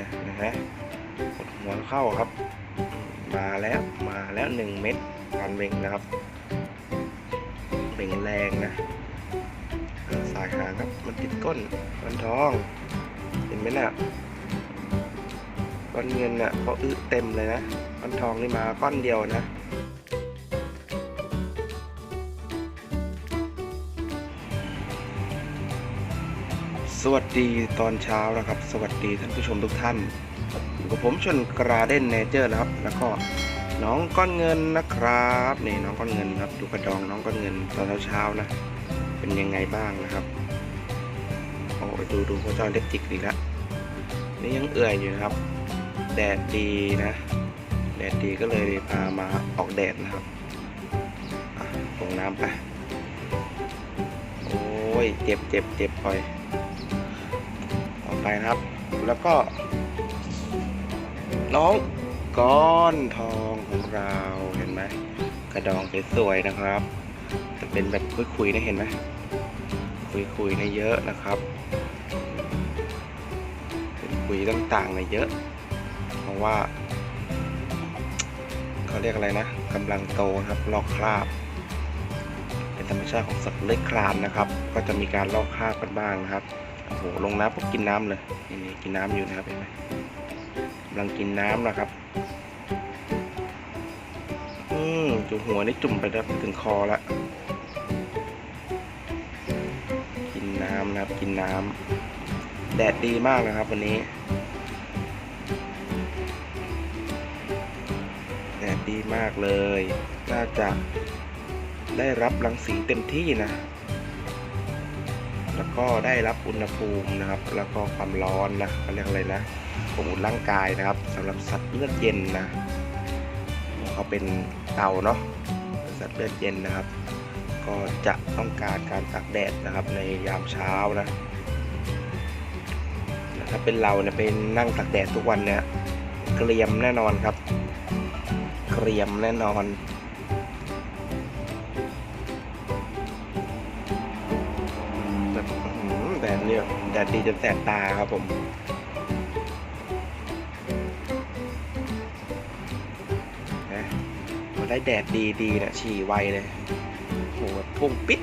นะนะฮะกดหัวเข้าครับ มาแล้วมาแล้วหนึ่งเม็ดการเบ่งนะครับเบ่งแรงนะสายหางครับมันติดก้นก้อนทอง เห็นไหมน่ะก้อนเงินน่ะก็อึเต็มเลยนะก้อนทองนี่มาก้อนเดียวนะ สวัสดีตอนเช้านะครับ สวัสดีท่านผู้ชมทุกท่านอยู่กับผมชนกราเด้นเนเจอร์นะครับ แล้วก็น้องก้อนเงินนะครับนี่น้องก้อนเงินครับดูกระดองน้องก้อนเงินตอนเช้าๆนะเป็นยังไงบ้างนะครับโอ้ดูดูเขาจอเล็กจิกดีละนี่ยังเอื่อยอยู่นะครับ แดดดีนะ แดดดีก็เลยพามาออกแดดนะครับลงน้ำไปโอ้ยเจ็บเจ็บเจ็บปล่อย ไปนะครับ แล้วก็ น้องก้อนทองของเราเห็นไหมกระดองสวยๆนะครับ จะเป็นแบบคุยๆนะเห็นไหมคุยๆนะเยอะนะครับเป็นคุยต่างๆนะเยอะ เพราะว่าเขาเรียกอะไรนะกำลังโตครับลอกคราบ เป็นธรรมชาติของสัตว์เลื้อยคลานนะครับ ก็จะมีการลอกคราบกันบ้างนะครับ โอ้โหลงน้ำปุ๊บกินน้ำเลยนี่นกินน้ำอยู่นะครับเห็นไหมกำลังกินน้ำนะครับอืมจุ่มหัวนี่จุ่มไปแล้วถึงคอละกินน้ำนะครับกินน้ำแดดดีมากนะครับ วันนี้แดดดีมากเลย น่าจะได้รับรังสีเต็มที่นะ แล้วก็ได้รับอุณหภูมินะครับ แล้วก็ความร้อนนะเขาเรียกอะไรนะอบอุ่นร่างกายนะครับสำหรับสัตว์เลือดเย็นนะเขาเป็นเต่าเนาะสัตว์เลือดเย็นนะครับ ก็จะต้องการการตากแดดนะครับในยามเช้านะถ้าเป็นเราเนี่ยเป็นนั่งตากแดดทุกวันเนี่ยเกรียมแน่นอนครับ เกรียมแน่นอน แดดเนี่ยแดดดีจนแสบตาครับผม นะพอได้แดดดีดีนี่ยฉี่ไวเลยโหแบบพุ่งปิด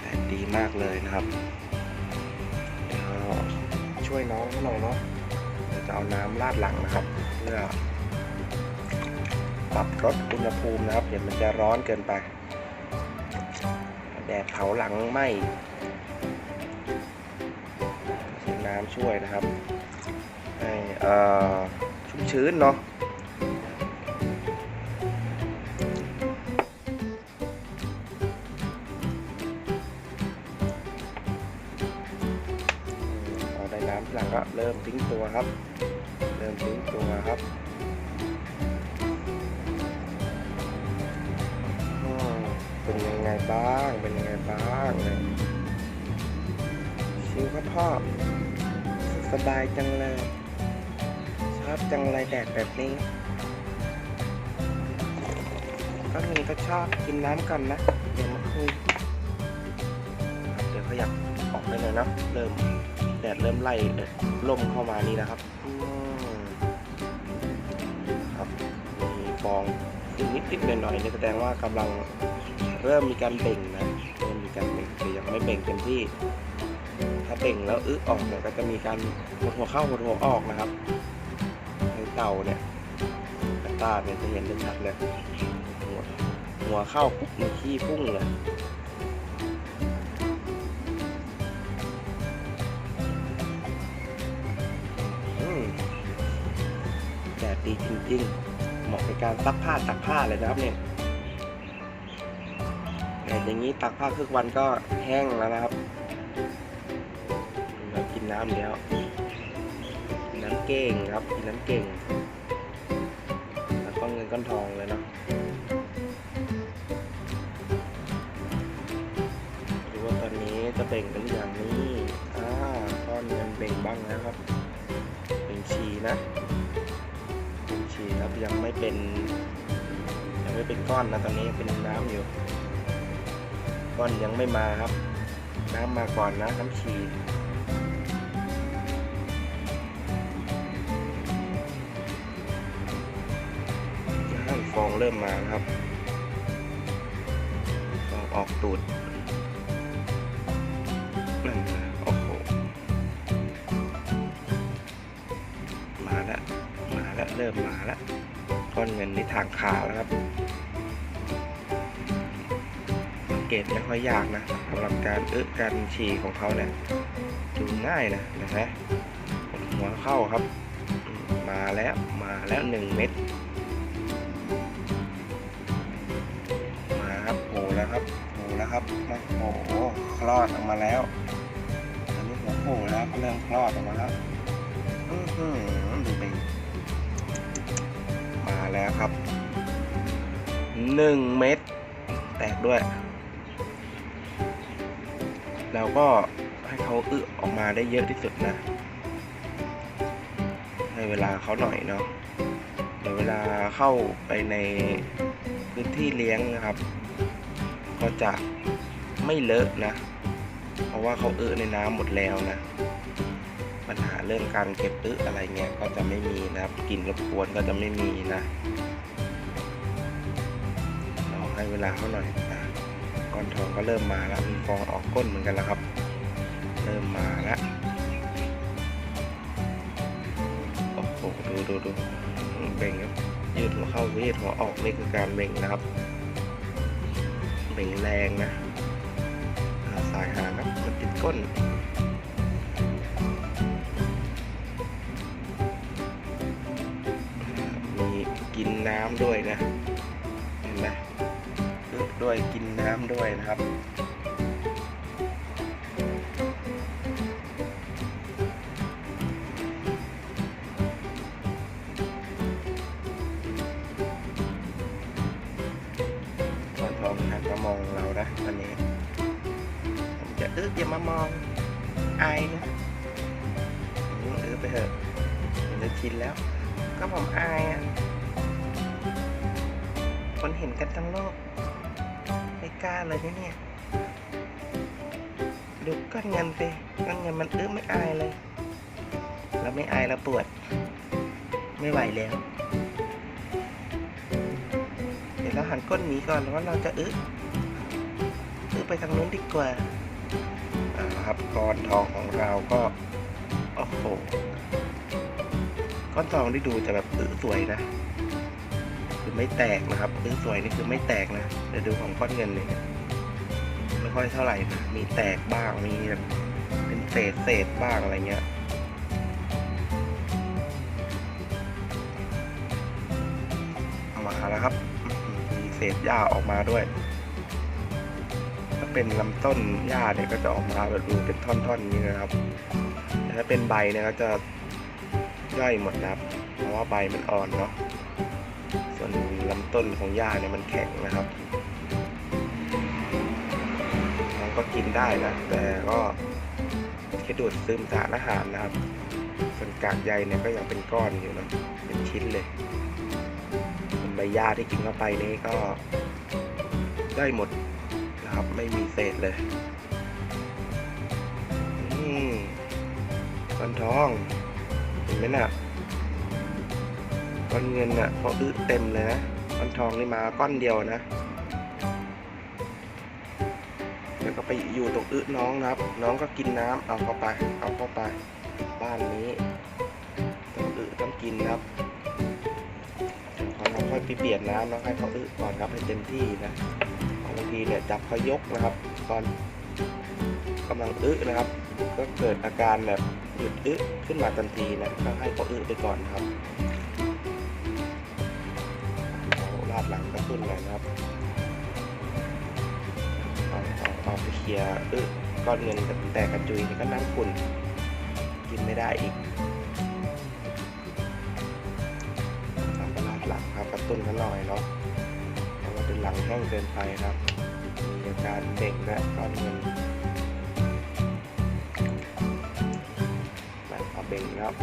แดดดีมากเลยนะครับเดี๋ยวช่วยน้องหน่อยเนาะจะเอาน้ำราดหลังนะครับเพื่อปรับลดอุณหภูมินะครับ เดี๋ยวมันจะร้อนเกินไป แดดเผาหลังไหมใช้น้ำช่วยนะครับให้ชุ่มชื้นเนาะพอได้น้ำหลังก็เริ่มทิ้งตัวครับ เริ่มทิ้งตัวครับ บ้าง เป็นยังไงบ้างเนี่ยชิวครับพ่อ สบายจังเลย ชอบจังเลยแดดแบบนี้ ก็มีก็ชอบกินน้ำก่อนนะ เดี๋ยวมาคุยครับเดี๋ยวขยับออกไปเลยนะ เริ่มแดดเริ่มไล่ลมเข้ามานี่นะครับครับ มีฟองนิดนิดหน่อยหน่อยๆเนี่ยแสดงว่ากำลัง เริ่มมีการเบ่งนะเริ่มมีการเบ่งแต่ยังไม่เบ่งเต็มที่ ถ้าเบ่งแล้วอึออกเนี่ยก็จะมีการหดหัวเข้าหดหัวออกนะครับในเต่าเนี่ยกระตาเนี่ยจะเห็นได้ชัดเลยหัวหัวเข้าปุ๊บมีขี้พุ่งเลยแดดดีจริงๆเหมาะในการซักผ้าตักผ้าเลยนะครับเนี่ย แต่อย่างนี้ตักผ้าครึ่งวันก็แห้งแล้วนะครับ เรากินน้ำแล้วกินน้ำเก่งครับกินน้ำเก่ง แล้วก็เงินก้อนทองเลยเนาะดูว่าตอนนี้จะเบ่งกันอยังนี่อ่าก้อนเงินเบ่งบ้างแล้วครับเบ่งฉีนะเป็นฉี่ครับยังไม่เป็นยังไม่เป็นก้อนนะตอนนี้เป็นน้ำอยู่ ก้อนยังไม่มาครับ น้ำมาก่อนนะน้ำฉี่น้ำฟองเริ่มมาครับฟองออกตูดนั่นนะโอ้โหมาแล้วมาแล้วเริ่มมาแล้วก้อนเงินในทางขาแล้วครับ เกตไม่ค่อยยากนะสำหรับการเอึการฉี่ของเขาเนี่ยดูง่ายนะนะฮะหัวเข้าครับ มาแล้วมาแล้วหนึ่งเม็ดมาครับโผล่แล้วครับโผล่แล้วครับโอ้โหคลอดออกมาแล้วอันนี้หัวโผล่แล้วเริ่มคลอดออกมาแล้วอื้อหือดูไปมาแล้วครับหนึ่งเม็ดแตกด้วย เราก็ให้เขาอึออกมาได้เยอะที่สุดนะให้เวลาเขาหน่อยเนาะเดี๋ยวเวลาเข้าไปในพื้นที่เลี้ยงนะครับ ก็จะไม่เลอะนะ เพราะว่าเขาอึในน้ำหมดแล้วนะ ปัญหาเรื่องการเก็บอึอะไรเงี้ยก็จะไม่มีนะครับกลิ่นรบกวนก็จะไม่มีนะเราให้เวลาเขาหน่อย อนทองก็เริ่มมาแล้วมีฟองออกก้นเหมือนกันแล้วครับ เริ่มมาแล้วโอ้โหดูดูดูเบ่งครับยืดหัวเข้ายืดหัวออกนี่คือการเบ่งนะครับ เบ่งแรงนะาสายหางครับมันติดก้นมีกินน้ำด้วยนะ เห็นไหมด้วยกิน ด้วยนะครับตอนทองหันมามองเรานะตอนนี้ผมจะอึอย่ามามองอายนะอืมอึไปเถอะเดี๋ยวชินแล้ว ก็ผมอายอะคนเห็นกันทั้งโลก ก้าเลยนะเนี่ย ดูก้อนเงินสิก้อนเงินมันอื้อไม่อายเลย เราไม่อายเราปวด ไม่ไหวแล้ว เดี๋ยวเราหันก้นหนีก่อนแล้วเราจะอึะอึะไปทางนู้นดีกว่าครับก้อนทองของเราก็โอ้โหก้อนทองที่ดูจะแบบอึสวยนะ ไม่แตกนะครับคือสวยนี่คือไม่แตกนะเดี๋ยวดูของก้อนเงินเลยเนี่ไม่ค่อยเท่าไหร่นะมีแตกบ้างมีแบบเป็นเศษเศษบ้างอะไรเงี้ยมาแล้วครับ มีเศษหญ้าออกมาด้วย ถ้าเป็นลำต้นหญ้าเนี่ยก็จะออกมาแบบดูเป็นท่อนๆนี้นะครับแต่ถ้าเป็นใบเนี่ยก็จะย่อยหมดนะครับเพราะว่าใบมันอ่อนเนาะ ต้นของหญ้าเนี่ยมันแข็งนะครับน้องก็กินได้นะ แต่ก็แค่ดูดซึมสารอาหารนะครับ ส่วนกากใยเนี่ยก็ยังเป็นก้อนอยู่นะเป็นชิ้นเลยส่วนใบหญ้าที่กินเข้าไปนี่ก็ได้หมดนะครับ ไม่มีเศษเลยอืมก้อนทองเห็นไหมน่ะก้อนเงินน่ะพออึเต็มเลยนะ ก้อนทองนี่มาก้อนเดียวนะแล้วก็ไปอยู่ตรงอึน้องนะครับ น้องก็กินน้ำเอาเข้าไป เอาเข้าไป บ้านนี้ต้องอึต้องกินนะครับพอเราค่อยไปเปลี่ยนน้ำแล้วให้เขาอึก่อนครับให้เต็มที่นะบางทีเนี่ยจับเขายกนะครับ ตอนกำลังอึนะครับ ก็เกิดอาการแบบหยุดอึขึ้นมาทันทีนะก็ให้เขาอึไปก่อนครับาลาดหลังกระตุ้นหน่อยนะครับเอาเอาเอาไปเคลียร์เออก้อนเงินแตกกระจุยนี่ก็นั่งขุ่นกินไม่ได้อีกเอาไปลาดหลังครับกระตุ้นกันหน่อยเนาะเพราะว่าเป็นหลังแห้งเกินไปครับมีอาการเด็กและก้อนเงินแบบเอาเบ่งครับ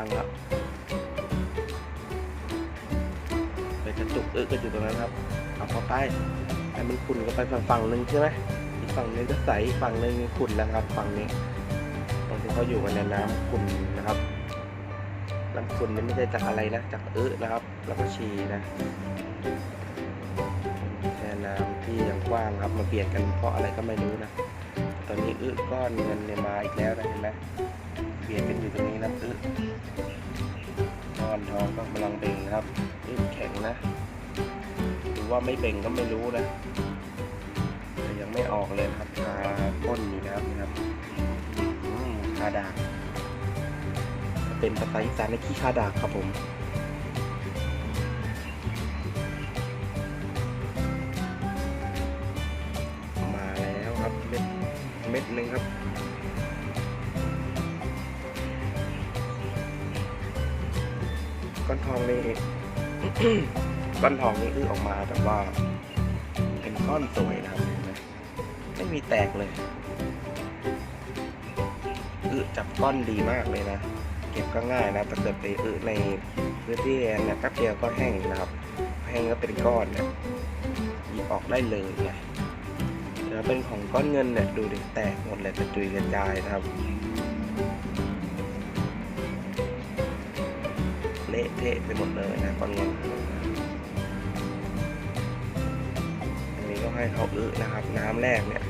บังแล้วไปกระจุกเออกระจุกตรงนั้นครับเอาเข้าไปให้มันขุ่นก็ไปฝั่งฝั่งหนึ่งใช่ไหมอีกฝั่งนึงก็ใสฝั่งนึ่งขุ่ล้วครับ ฝั่งนี้ตรงที่เขาอยู่กันในน้ำขุ่นนะครับน้ำขุ่นนี่ไม่ใช่จากอะไรนะจากเออนะครับ แล้วก็ชีนะแค่น้ำที่ยังกว้างครับมาเปลี่ยนกันเพราะอะไรก็ไม่รู้นะ ตอนนี้เออก้อนเงินในมาอีกแล้วนะเห็นไหม เบียดกันอยู่ตรงนี้นะอึก้อนทองก็กำลังเบ่งนะครับอึแข็งนะหรือว่าไม่เบ่งก็ไม่รู้นะแต่ยังไม่ออกเลยครับคาก้นอยู่นะครับนะครับคาดากเป็นภาษาอีสานในขี้คาดากครับผมมาแล้วครับเม็ดเม็ดหนึ่งครับ ก้อนทองนี่ก้อนทองนี่อื้อออกมาแต่ว่า เป็นก้อนสวยนะครับไม่มีแตกเลยอือจับก้อนดีมากเลยนะ เก็บก็ง่ายนะแต่เกิดไปอือในพื้นที่แอนเนี่ยแป๊บเดียวก็แห้งนะครับแห้งก็เป็นก้อนเนี่ยหยิบออกได้เลยไงเดี๋ยวเป็นของก้อนเงินเนี่ยดูดิแตกหมดเลยกระจุยกระจายนะครับ เละเทะไปหมดเลยนะก้อนเงินอันนี้ก็ให้เขาอึนะครับ น้ำแรกเนี่ย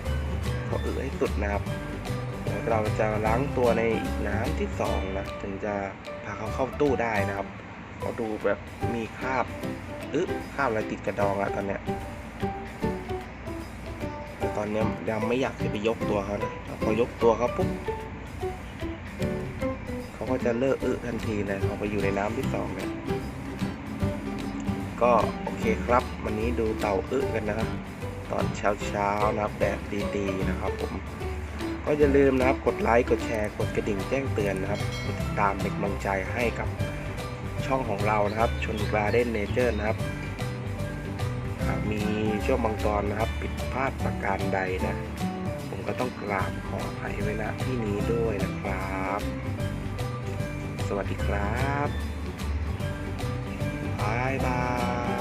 เขาอึให้สุดนะครับแล้วเราจะล้างตัวในน้ำที่สองนะถึงจะพาเขาเข้าตู้ได้นะครับเขาดูแบบมีคราบอึคราบอะไรติดกระดองอะตอนเนี้ยแต่ตอนเนี้ยยังไม่อยากจะไปยกตัวเขานะพอยกตัวเขาปุ๊บ ก็จะเลิกอึทันทีเลยพอไปอยู่ในน้ำที่สองเนี่ยก็โอเคครับ วันนี้ดูเต่าอึกันนะครับ ตอนเช้าเช้านะครับแดดดีๆนะครับผมก็อย่าลืมนะครับกดไลค์กดแชร์กดกระดิ่งแจ้งเตือนนะครับติดตามเป็นกำลังใจให้กับช่องของเรานะครับชนกราเดนเนเจอร์นะครับหากมีช่วงบางตอนนะครับ ผิดพลาดประการใดนะ ผมก็ต้องกราบขออภัยไว้ณที่นี้ด้วยนะครับ สวัสดีครับบายบาย